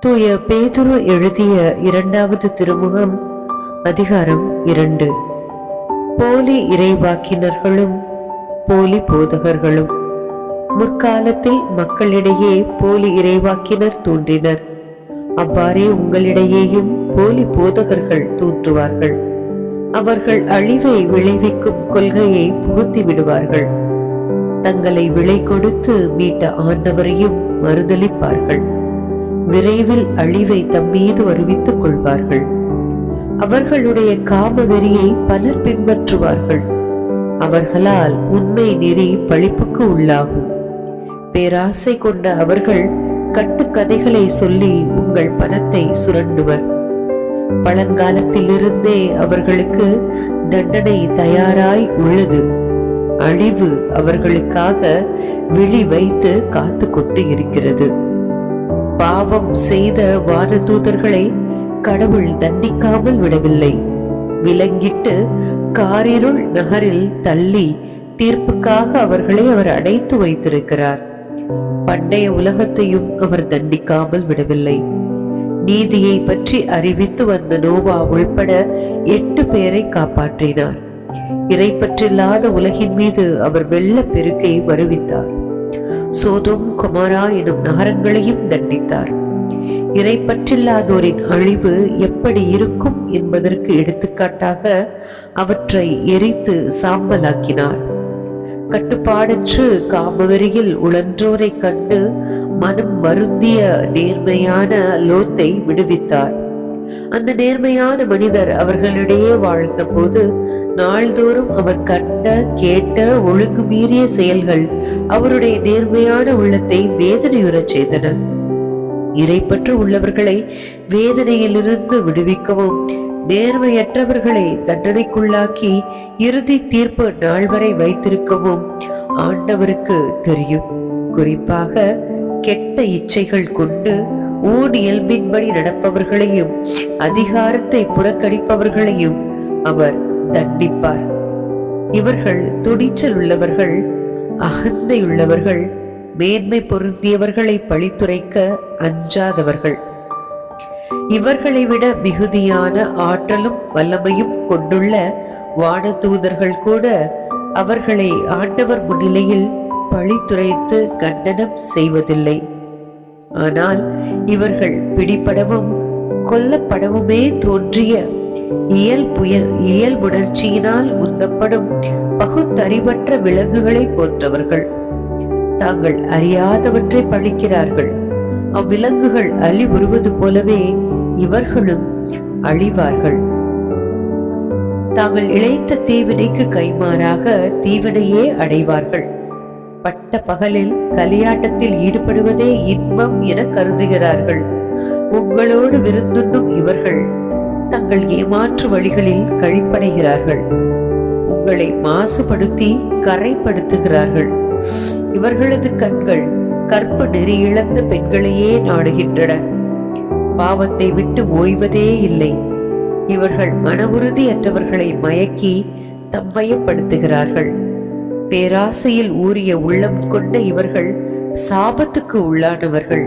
தூய பேதுரு எழுதிய இரண்டாவது திருமுகம் அதிகாரம் இரண்டு. போலி இறைவாக்கினர்களும் போலி போதகர்களும். முற்காலத்தில் மக்களிடையே போலி இறைவாக்கினர் தோன்றினர். அவ்வாறே உங்களிடையேயும் போலி போதகர்கள் தோன்றுவார்கள். அவர்கள் அழிவை விளைவிக்கும் கொள்கையை புகுத்தி விடுவார்கள். தங்களை விலை கொடுத்து மீட்ட ஆண்டவரையும் மறுதலிப்பார்கள். விரைவில் அழிவை தம்மீது வருவித்துக் கொள்வார்கள். அவர்களுடைய காம வெறியை பலர் பின்பற்றுவார்கள். அவர்களால் உண்மை நெறி பழிப்புக்கு உள்ளாகும். பேராசை கொண்ட அவர்கள் கட்டுக்கதைகளை சொல்லி உங்கள் பணத்தை சுரண்டுவர். பழங்காலத்திலிருந்தே அவர்களுக்கு தண்டனை தயாராய் உள்ளது. அழிவு அவர்களுக்காக விழி வைத்து காத்து கொண்டு இருக்கிறது. பாவம் செய்த வானதூதர்களை கடவுள் தண்டிக்காமல் விடவில்லை. விலங்கிட்டு காரிருள் நகரில் தள்ளி தீர்ப்புக்காக அவர்களை அவர் அடைத்து வைத்திருக்கிறார். பண்டைய உலகத்தையும் அவர் தண்டிக்காமல் விடவில்லை. நீதியை பற்றி அறிவித்து வந்த நோவா உள்பட எட்டு பேரை காப்பாற்றினார். இறைப்பற்றில்லாத உலகின் மீது அவர் வெள்ள பெருக்கை வருவித்தார். சோதோம் குமாரா எனும் நகரங்களையும் தண்டித்தார். இறைப்பற்றில்லாதோரின் அழிவு எப்படி இருக்கும் என்பதற்கு எடுத்துக்காட்டாக அவற்றை எரித்து சாம்பலாக்கினார். கட்டுப்பாடற்று காமவெறியில் உழன்றோரை கண்டு மனம் வருந்திய நேர்மையான லோத்தை விடுவித்தார். அந்த நேர்மையான மனிதர் அவர்களிடையே வாழ்ந்த போது நாள்தோறும் அவர் கண்ட கேட்ட ஒழுங்கு மீறிய செயல்கள் அவருடைய நேர்மையான உள்ளத்தை வேதனையுறச் செய்தன. இறைப்பற்று உள்ளவர்களை வேதனையிலிருந்து விடுவிக்கவும் நேர்மையற்றவர்களை தண்டனைக்குள்ளாக்கி இறுதி தீர்ப்பு நாள் வரை வைத்திருக்கவும் ஆண்டவருக்கு தெரியும். குறிப்பாக கெட்ட இச்சைகள் கொண்டு ஊன் இயல்பின்படி நடப்பவர்களையும் அதிகாரத்தை புறக்கணிப்பவர்களையும் அவர் தண்டிப்பார். இவர்கள் துணிச்சல் உள்ளவர்கள் அகந்தை உள்ளவர்கள் மேன்மை பொருந்தியவர்களை பழித்துரைக்க அஞ்சாதவர்கள். இவர்களை விட மிகுதியான ஆற்றலும் வல்லமையும் கொண்டுள்ள வானதூதர்கள் கூட அவர்களை ஆண்டவர் முன்னிலையில் பழித்துரைத்து கண்டனம் செய்வதில்லை. ஆனால் இவர்கள் பிடிபடவும் கொல்லப்படவுமே தோன்றிய இயல் புயல் இயல்புணர்ச்சியினால் உந்தப்படும் பகுத்தறிவற்ற விலங்குகளை போன்றவர்கள். தாங்கள் அறியாதவற்றை பழிக்கிறார்கள். அவ்விலங்குகள் அழிவுறுவது போலவே இவர்களும் அழிவார்கள். தாங்கள் இழைத்த தீவினைக்கு கைமாறாக தீவினையே அடைவார்கள். பட்ட பகலில் கலியாட்டத்தில் ஈடுபடுவதே இன்பம் என கருதுகிறார்கள். உங்களோடு விருந்துண்ணும் இவர்கள் தங்கள் ஏமாற்று வழிகளில் கழிப்படைகிறார்கள். உங்களை மாசுபடுத்தி கரைப்படுத்துகிறார்கள். இவர்களது கண்கள் கற்பு நெறி இழந்த பெண்களையே நாடுகின்றன. பாவத்தை விட்டு ஓய்வதே இல்லை. இவர்கள் மன உறுதியற்றவர்களை மயக்கி தம்வயப்படுத்துகிறார்கள் பேராசையில் ஊறிய உள்ளம் கொண்ட இவர்கள் சாபத்துக்கு உள்ளானவர்கள்.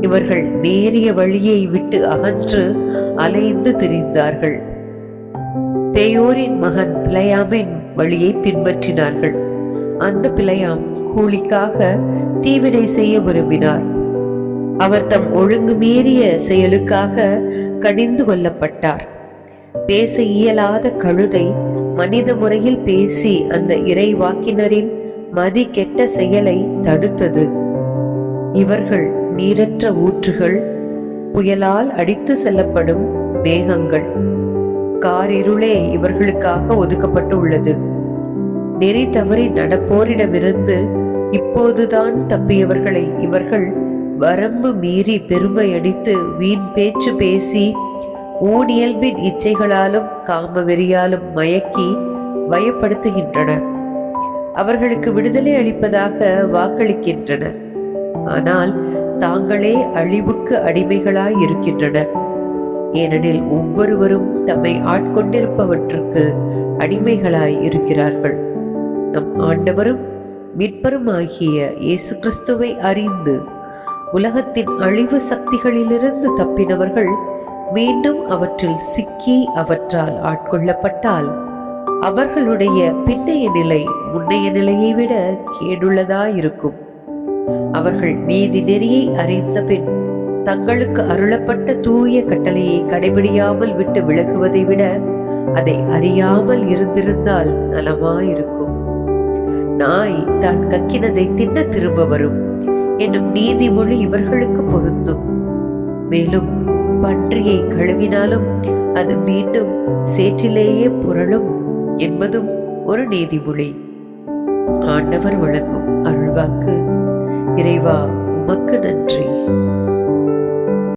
இவர்கள் நேரிய வழியை விட்டு அகன்று அலைந்து திரிந்தார்கள். பேயோரின் மகன் பிளையாமின் வழியை பின்பற்றினார்கள். அந்த பிளையாம் கூலிக்காக தீவினை செய்ய விரும்பினார். அவர் தம் ஒழுங்கு மீறிய செயலுக்காக கடிந்து கொள்ளப்பட்டார் பேச இயலாத கழுதை மனித முறையில் பேசி அந்த இறைவாக்கினரின் மதி கெட்ட செயலை தடுத்தது. இவர்கள் நீரற்ற ஊற்றுகள் புயலால் அடித்து செல்லப்படும் மேகங்கள். காரிருளே இவர்களுக்காக ஒதுக்கப்பட்டு உள்ளது நெறி தவறி நடப்போரிடமிருந்து இப்போதுதான் தப்பியவர்களை இவர்கள் வரம்பு மீறி பெருமையடித்து வீண் பேச்சு பேசி ஊனியல்பின் இச்சைகளாலும் காமவெறியாலும் மயக்கி பயப்படுத்துகின்றனர் அவர்களுக்கு விடுதலை அளிப்பதாக வாக்களிக்கின்றனர் ஆனால் தாங்களே அழிவுக்கு அடிமைகளாய் இருக்கின்றனர் ஏனெனில் ஒவ்வொருவரும் தம்மை ஆட்கொண்டிருப்பவற்றுக்கு அடிமைகளாய் இருக்கிறார்கள் நம் ஆண்டவரும் மீட்பரும் ஆகிய இயேசு கிறிஸ்துவை அறிந்து உலகத்தின் அழிவு சக்திகளிலிருந்து தப்பினவர்கள் மீண்டும் அவற்றில் சிக்கி அவற்றால் ஆட்கொள்ளப்பட்டால் அவர்களுடைய பின்னைய நிலை முன்னைய நிலையை விட கேடுள்ளதாயிருக்கும். அவர்கள் நீதி நெறியை அறிந்த பின் தங்களுக்கு அருளப்பட்ட தூய கட்டளையை கடைபிடியாமல் விட்டு விலகுவதை விட அதை அறியாமல் இருந்திருந்தால் நலமாயிருக்கும். நாய் தான் கக்கினதை தின்ன திரும்ப வரும் என்னும் நீதிமொழி இவர்களுக்கு பொருந்தும். மேலும் பன்றியை கழுவினாலும் அது மீண்டும் சேற்றிலேயே புரளும் என்பதும் ஒரு நீதிமொழி. ஆண்டவர் வழங்கும் அருள்வாக்கு. இறைவா உமக்கு நன்றி.